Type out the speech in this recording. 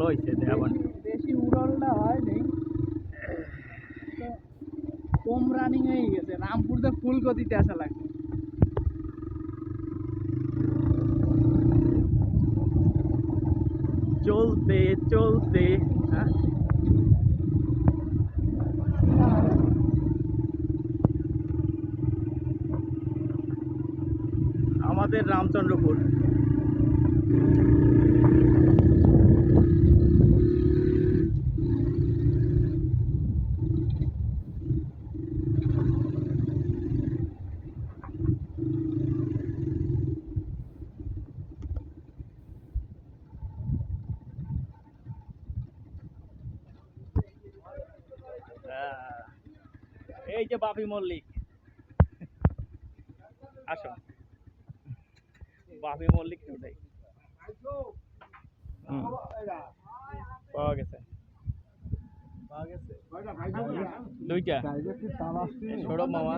ভালো হয়েছে দেওয়ান বেশি উড়লটা হয়নি। তো কম রানিং হয়ে গেছে। রামপুরতে ফুল গতিতে আসা লাগবে। চলতে চলতে হ্যাঁ? আমাদের রামচন্দ্রপুর। এই যে বাপি মল্লিক। আসো। বাপি মল্লিক ওটাই পাওয়া গেছে। দুইটা। সৌরভ মামা।